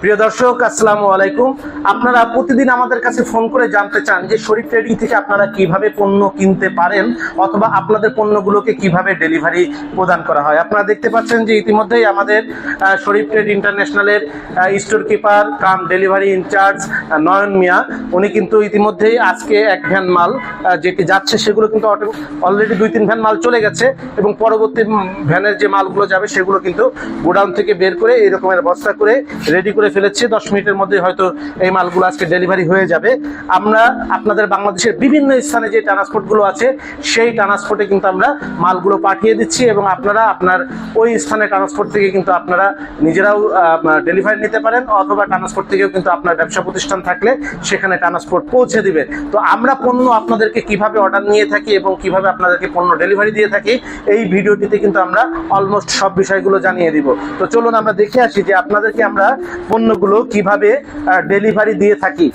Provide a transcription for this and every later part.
প্রিয় দর্শক, আসসালামু আলাইকুম। আপনারা প্রতিদিন আমাদের কাছে ফোন করে জানতে চান যে শরীফ ট্রেডিং থেকে আপনারা কীভাবে পণ্য কিনতে পারেন অথবা আপনাদের পণ্যগুলোকে কীভাবে ডেলিভারি প্রদান করা হয়। আপনারা দেখতে পাচ্ছেন যে ইতিমধ্যেই আমাদের Sharif trade ইন্টারন্যাশনালের store keeper cum delivery incharge Nayan Miah, উনি কিন্তু ইতিমধ্যেই আজকে এক ভ্যান মাল যেটি যাচ্ছে সেগুলো কিন্তু অলরেডি দুই, তিন ভ্যান মাল চলে গেছে এবং পরবর্তী ভ্যানের যে মালগুলো যাবে সেগুলো কিন্তু গোডাউন থেকে বের করে এই রকমের বস্তা করে রেডি করে ফেলেছি, দশ মিনিটের মধ্যে হয়তো এই মালগুলো আজকে ডেলিভারি হয়ে যাবে। আমরা আপনাদের বাংলাদেশের বিভিন্ন স্থানে যে ট্রান্সপোর্টগুলো আছে, সেই ট্রান্সপোর্টে কিন্তু আমরা মালগুলো পাঠিয়ে দিচ্ছি এবং আপনারা আপনার ওই স্থানে ট্রান্সপোর্ট থেকে কিন্তু আপনারা নিজেরাও ডেলিভারি নিতে পারেন অথবা ট্রান্সপোর্ট থেকেও কিন্তু আপনার ব্যবসা প্রতিষ্ঠান থাকলে সেখানে ট্রান্সপোর্ট পৌঁছে দিবে। তো আমরা পণ্য আপনাদেরকে কীভাবে অর্ডার নিয়ে থাকি এবং কীভাবে আপনাদেরকে পণ্য ডেলিভারি দিয়ে থাকি, এই ভিডিওটিতে কিন্তু আমরা অলমোস্ট সব বিষয়গুলো জানিয়ে দিব। তো চলুন আমরা দেখে আসি যে আপনাদেরকে আমরা পণ্যগুলো কীভাবে ডেলিভারি দিয়ে থাকি?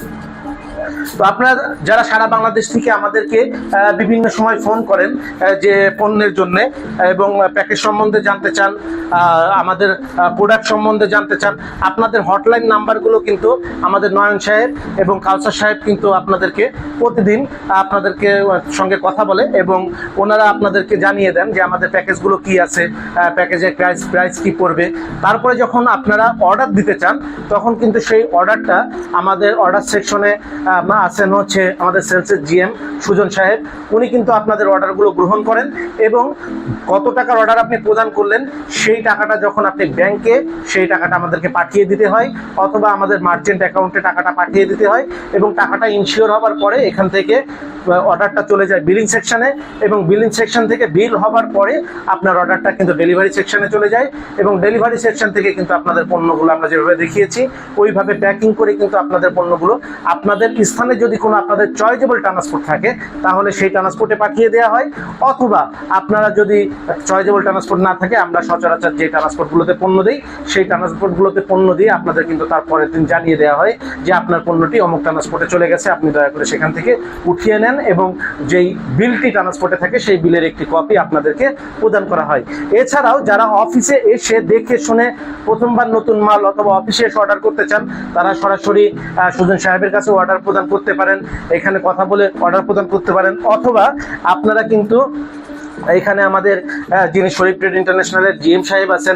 তো আপনারা যারা সারা বাংলাদেশ থেকে আমাদেরকে বিভিন্ন সময় ফোন করেন যে পণ্যের জন্য, এবং প্যাকেজ সম্বন্ধে জানতে চান আমাদের প্রোডাক্ট সম্বন্ধে জানতে চান, আপনাদের হটলাইন নাম্বারগুলো কিন্তু আমাদের নয়ন সাহেব এবং কাউসার সাহেব কিন্তু আপনাদেরকে প্রতিদিন আপনাদেরকে সঙ্গে কথা বলে এবং ওনারা আপনাদেরকে জানিয়ে দেন যে আমাদের প্যাকেজগুলো কি আছে প্যাকেজের প্রাইস প্রাইস কি পড়বে। তারপরে যখন আপনারা অর্ডার দিতে চান, তখন কিন্তু সেই অর্ডারটা আমাদের অর্ডার সেকশনে আছেন হচ্ছে আমাদের সেলসের জিএম সুজন সাহেব। উনি কিন্তু আপনাদের অর্ডারগুলো গ্রহণ করেন এবং কত টাকার অর্ডার আপনি প্রদান করলেন, সেই টাকাটা যখন আপনি ব্যাংকে সেই টাকাটা আমাদেরকে পাঠিয়ে দিতে হয় অথবা আমাদের মার্চেন্ট অ্যাকাউন্টে টাকাটা পাঠিয়ে দিতে হয় এবং টাকাটা ইনশিওর হওয়ার পরে এখান থেকে অর্ডারটা চলে যায় বিলিং সেকশানে এবং বিলিং সেকশন থেকে বিল হওয়ার পরে আপনার অর্ডারটা কিন্তু ডেলিভারি সেকশানে চলে যায় এবং ডেলিভারি সেকশন থেকে কিন্তু আপনাদের পণ্যগুলো আমরা যেভাবে দেখিয়েছি, ওইভাবে প্যাকিং করে কিন্তু আপনাদের পণ্যগুলো আপনাদের স্থানে যদি কোনো আপনাদের চয়েজেবল ট্রান্সপোর্ট থাকে, তাহলে সেই ট্রান্সপোর্টে পাঠিয়ে দেওয়া হয়। অথবা আপনারা যদি চয়েজেবল ট্রান্সপোর্ট না থাকে, আমরা সচরাচর যে ট্রান্সপোর্টগুলোতে পণ্য দিই, সেই ট্রান্সপোর্টগুলোতে পণ্য দিয়ে আপনাদের কিন্তু তার পরের দিন জানিয়ে দেওয়া হয় যে আপনার পণ্যটি অমুক ট্রান্সপোর্টে চলে গেছে, আপনি দয়া করে সেখান থেকে উঠিয়ে নেন এবং যেই বিলটি ট্রান্সপোর্টে থাকে, সেই বিলের একটি কপি আপনাদেরকে প্রদান করা হয়। এছাড়াও যারা অফিসে এসে দেখে শুনে প্রথমবার নতুন মাল অথবা অফিসে এসে অর্ডার করতে চান, তারা সরাসরি সুজন সাহেবের কাছে অর্ডার প্রদান করতে পারেন এখানে কথা বলে অর্ডার প্রদান করতে পারেন অথবা আপনারা কিন্তু এখানে আমাদের যিনি শরীফ ট্রেড ইন্টারন্যাশনালের জিএম সাহেব আছেন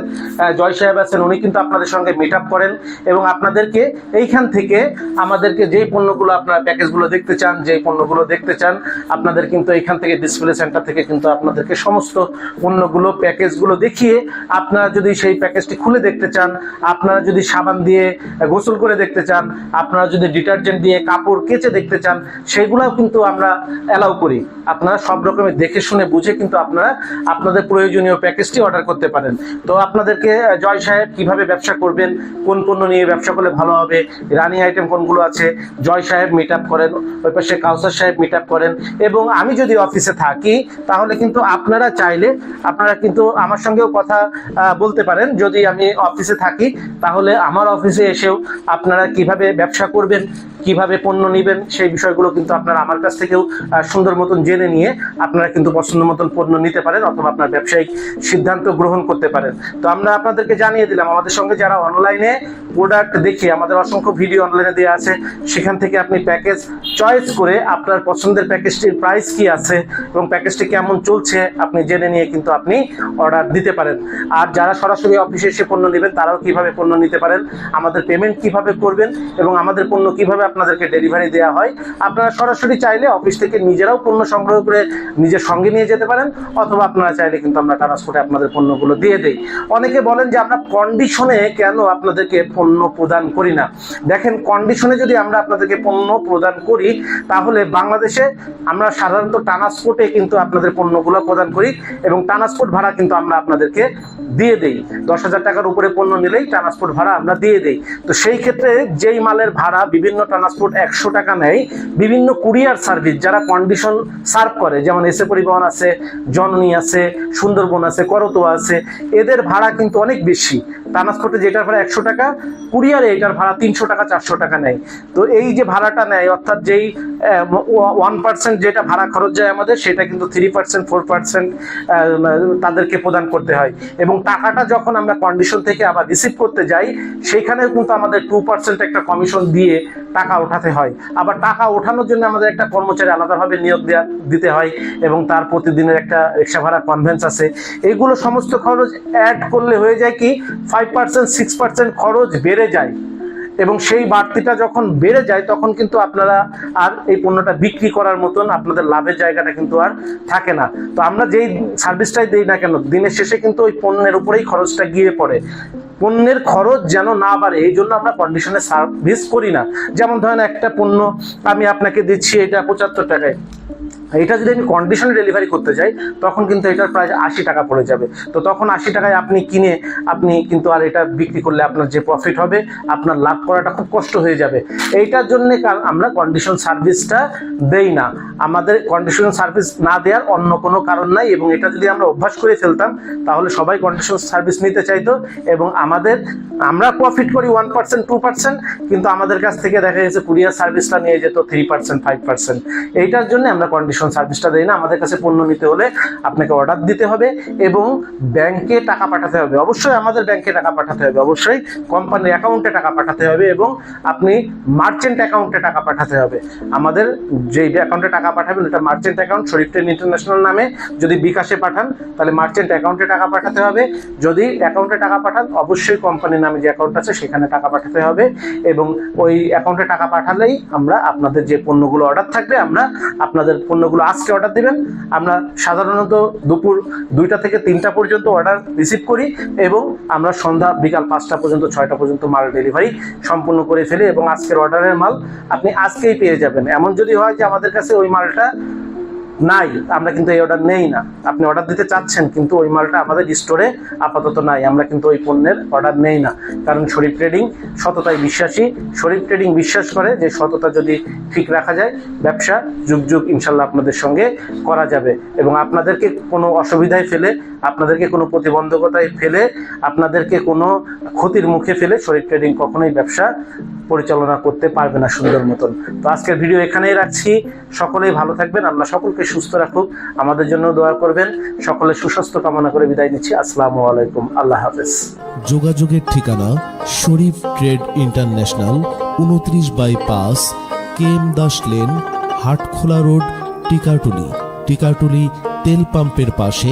জয় সাহেব আছেন, উনি কিন্তু আপনাদের সঙ্গে মিট আপ করেন এবং আপনাদেরকে এইখান থেকে আমাদেরকে যেই পণ্যগুলো আপনার প্যাকেজগুলো দেখতে চান যেই পণ্যগুলো দেখতে চান, আপনাদের কিন্তু এইখান থেকে ডিসপ্লে সেন্টার থেকে কিন্তু আপনাদেরকে সমস্ত পণ্যগুলো, প্যাকেজগুলো দেখিয়ে আপনারা যদি সেই প্যাকেজটি খুলে দেখতে চান, আপনারা যদি সাবান দিয়ে গোসল করে দেখতে চান, আপনারা যদি ডিটারজেন্ট দিয়ে কাপড় কেচে দেখতে চান, সেগুলোও কিন্তু আমরা অ্যালাউ করি। আপনারা সব রকমের দেখে শুনে বুঝে কিন্তু আপনারা আপনাদের প্রয়োজনীয় প্যাকেজটি অর্ডার করতে পারেন। তো আপনাদেরকে জয় সাহেব কীভাবে ব্যবসা করবেন, কোন পণ্য নিয়ে ব্যবসা করলে ভালো হবে, রানিং আইটেম কোনগুলো আছে, জয় সাহেব মিট আপ করেন, ওই পাশে কাউসার সাহেব মিট আপ করেন, এবং আমি যদি অফিসে থাকি, তাহলে কিন্তু আপনারা চাইলে, আপনারা কিন্তু আমার সঙ্গেও কথা বলতে পারেন। যদি আমি অফিসে থাকি, তাহলে আমার অফিসে এসেও আপনারা কীভাবে ব্যবসা করবেন, কীভাবে পণ্য নেবেন, সেই বিষয়গুলো কিন্তু আপনারা আমার কাছ থেকেও সুন্দর মতন জেনে নিয়ে আপনারা কিন্তু পছন্দ মতন পণ্য নিতে পারেন অথবা আপনার ব্যবসায়িক সিদ্ধান্ত গ্রহণ করতে পারেন। তো আমরা আপনাদেরকে জানিয়ে দিলাম, আমাদের সঙ্গে যারা অনলাইনে প্রোডাক্ট দেখে, আমাদের অসংখ্য ভিডিও অনলাইনে দেওয়া আছে, সেখান থেকে আপনি প্যাকেজ চয়েস করে আপনার পছন্দের প্যাকেজটির প্রাইস কি আছে এবং প্যাকেজটি কেমন চলছে, আপনি জেনে নিয়ে কিন্তু আপনি অর্ডার দিতে পারেন। আর যারা সরাসরি অফিসে এসে পণ্য নেবেন, তারাও কীভাবে পণ্য নিতে পারেন, আমাদের পেমেন্ট কীভাবে করবেন এবং আমাদের পণ্য কীভাবে আপনাদেরকে ডেলিভারি দেওয়া হয়, আপনারা সরাসরি চাইলে অফিস থেকে নিজেরাও পণ্য সংগ্রহ করে নিজের সঙ্গে নিয়ে যেতে পারেন। অথবা আপনারা চাইলে কিন্তু আমরা ট্রান্সপোর্টে আপনাদের পণ্যগুলো দিয়ে দিই। অনেকে বলেন যে আমরা কন্ডিশনে কেন আপনাদেরকে পণ্য প্রদান করি না? দেখেন কন্ডিশনে যদি আমরা আপনাদেরকে পণ্য প্রদান করি, তাহলে বাংলাদেশে আমরা সাধারণত ট্রান্সপোর্টে কিন্তু আপনাদের পণ্যগুলো প্রদান করি এবং ট্রান্সপোর্ট ভাড়া কিন্তু আমরা আপনাদেরকে দিয়ে দেই। দশ হাজার টাকার উপরে পণ্য নিলেই ট্রান্সপোর্ট ভাড়া আমরা দিয়ে দেই। তো সেই ক্ষেত্রে যেই মালের ভাড়া বিভিন্ন ট্রান্সপোর্ট একশো টাকা নেয়, বিভিন্ন কুরিয়ার সার্ভিস যারা কন্ডিশন সার্ভ করে, যেমন এসে পরিবহন আছে, জননী আছে, সুন্দরবন আছে, করতোয়া আছে, এদের ভাড়া কিন্তু অনেক বেশি। ট্রান্সপোর্টে যেটার ভাড়া একশো টাকা, কুরিয়ারে এটার ভাড়া তিনশো টাকা, চারশো টাকা নেয়। তো এই যে ভাড়াটা নেয়, অর্থাৎ যেই ওয়ান পার্সেন্ট যেটা ভাড়া খরচ যায় আমাদের, সেটা কিন্তু থ্রি পার্সেন্ট ফোর পার্সেন্ট তাদেরকে প্রদান করতে হয়। এবং টাকাটা যখন আমরা কন্ডিশন থেকে আবার রিসিভ করতে যাই, সেখানেও কিন্তু আমাদের টু পার্সেন্ট একটা কমিশন দিয়ে টাকা ওঠাতে হয়। আবার টাকা ওঠানোর জন্য আমাদের একটা কর্মচারী আলাদাভাবে নিয়োগ দেওয়া দিতে হয় এবং তার প্রতিদিনের একটা রিক্সা ভাড়া কনভেন্স আছে। এগুলো সমস্ত খরচ অ্যাড করলে হয়ে যায় কি ফাইভ পার্সেন্ট সিক্স পার্সেন্ট খরচ বেড়ে যায়। এবং সেই বাড়তিটা যখন বেড়ে যায়, তখন কিন্তু আপনারা আর এই পণ্যটা বিক্রি করার মতন আপনাদের লাভের জায়গাটা কিন্তু আর থাকে না। তো আমরা যেই সার্ভিসটাই দিই না কেন, দিনের শেষে কিন্তু ওই পণ্যের উপরেই খরচটা গিয়ে পড়ে। পণ্যের খরচ যেন না বাড়ে, এই জন্য আমরা কন্ডিশনে সার্ভিস করি না। যেমন ধরেন একটা পণ্য আমি আপনাকে দিচ্ছি, এটা পঁচাত্তর টাকায়। এটা যদি আমি কন্ডিশনে ডেলিভারি করতে যাই, তখন কিন্তু এটার প্রায় আশি টাকা পড়ে যাবে। তো তখন আশি টাকায় আপনি কিনে, আপনি কিন্তু আর এটা বিক্রি করলে আপনার যে প্রফিট হবে, আপনার লাভ করাটা খুব কষ্ট হয়ে যাবে। এইটার জন্য আমরা কন্ডিশন সার্ভিসটা দেই না। আমাদের কন্ডিশন সার্ভিস না দেওয়ার অন্য কোনো কারণ নাই এবং এটা যদি আমরা অভ্যাস করে ফেলতাম, তাহলে সবাই কন্ডিশন সার্ভিস নিতে চাইতো এবং আমাদের, আমরা প্রফিট করি ওয়ান পার্সেন্ট টু পার্সেন্ট কিন্তু আমাদের কাছ থেকে দেখা গেছে কুরিয়ার সার্ভিসটা নিয়ে যেত থ্রি পার্সেন্ট ফাইভ পার্সেন্ট এইটার জন্য আমরা কন্ডিশন সার্ভিসটা দেই না, আমাদের কাছে পণ্য নিতে হলে আপনাকে অর্ডার দিতে হবে এবং ব্যাংকে টাকা পাঠাতে হবে। অবশ্যই আমাদের ব্যাংকে টাকা পাঠাতে হবে, অবশ্যই কোম্পানির অ্যাকাউন্টে টাকা পাঠাতে হবে এবং আপনি মার্চেন্ট অ্যাকাউন্টে টাকা পাঠাতে হবে। আমাদের যে অ্যাকাউন্টে টাকা পাঠাবেন এটা merchant account Sharif trade international নামে যদি বিকাশে পাঠান, তাহলে মার্চেন্ট অ্যাকাউন্টে টাকা পাঠাতে হবে। যদি অ্যাকাউন্টে টাকা পাঠান, অবশ্যই কোম্পানির নামে যে অ্যাকাউন্ট আছে, সেখানে টাকা পাঠাতে হবে এবং ওই অ্যাকাউন্টে টাকা পাঠালেই আমরা আপনাদের যে পণ্যগুলো অর্ডার থাকবে, আমরা আপনাদের পণ্যগুলো আজকে অর্ডার দিবেন। আমরা সাধারণত দুপুর দুইটা থেকে তিনটা পর্যন্ত অর্ডার রিসিভ করি এবং আমরা সন্ধ্যা বিকাল পাঁচটা পর্যন্ত, ছয়টা পর্যন্ত মাল ডেলিভারি সম্পূর্ণ করে ফেলি এবং আজকের অর্ডারের মাল আপনি আজকেই পেয়ে যাবেন। এমন যদি হয় যে আমাদের কাছে ওই মালটা নাই, আমরা কিন্তু এই অর্ডার নেই না। আপনি অর্ডার দিতে চাচ্ছেন, কিন্তু ওই মালটা আমাদের স্টোরে আপাতত নাই। আমরা কিন্তু ওই পণ্যের অর্ডার নেই না। কারণ শরীফ ট্রেডিং সততায় বিশ্বাসী। শরীফ ট্রেডিং বিশ্বাস করে যে সততা যদি ঠিক রাখা যায়, ব্যবসা যুগ যুগ ইনশাল্লাহ আপনাদের সঙ্গে করা যাবে। এবং আপনাদেরকে কোনো অসুবিধায় ফেলে আপনাদেরকে কোনো প্রতিবন্ধকতায় ফেলে, আপনাদেরকে কোনো ক্ষতির মুখে ফেলে শরীর ট্রেডিং কখনোই ব্যবসা পরিচালনা করতে পারবে না সুন্দর মতন। তো আজকের ভিডিও এখানেই রাখছি। সকলেই ভালো থাকবেন, আল্লাহ সকলকে সুস্থ রাখুক, আমাদের জন্য দোয়া করবেন। সকলে সুস্বাস্থ্য কামনা করে বিদায় নিচ্ছি। আসসালামু আলাইকুম, আল্লাহ হাফেজ। যোগাযোগের ঠিকানা শরীফ ট্রেড ইন্টারন্যাশনাল, উনত্রিশ বাই পাঁচ K M Das lane, Hatkhola road, Tikatuli. Tikatuli তেল পাম্পের পাশে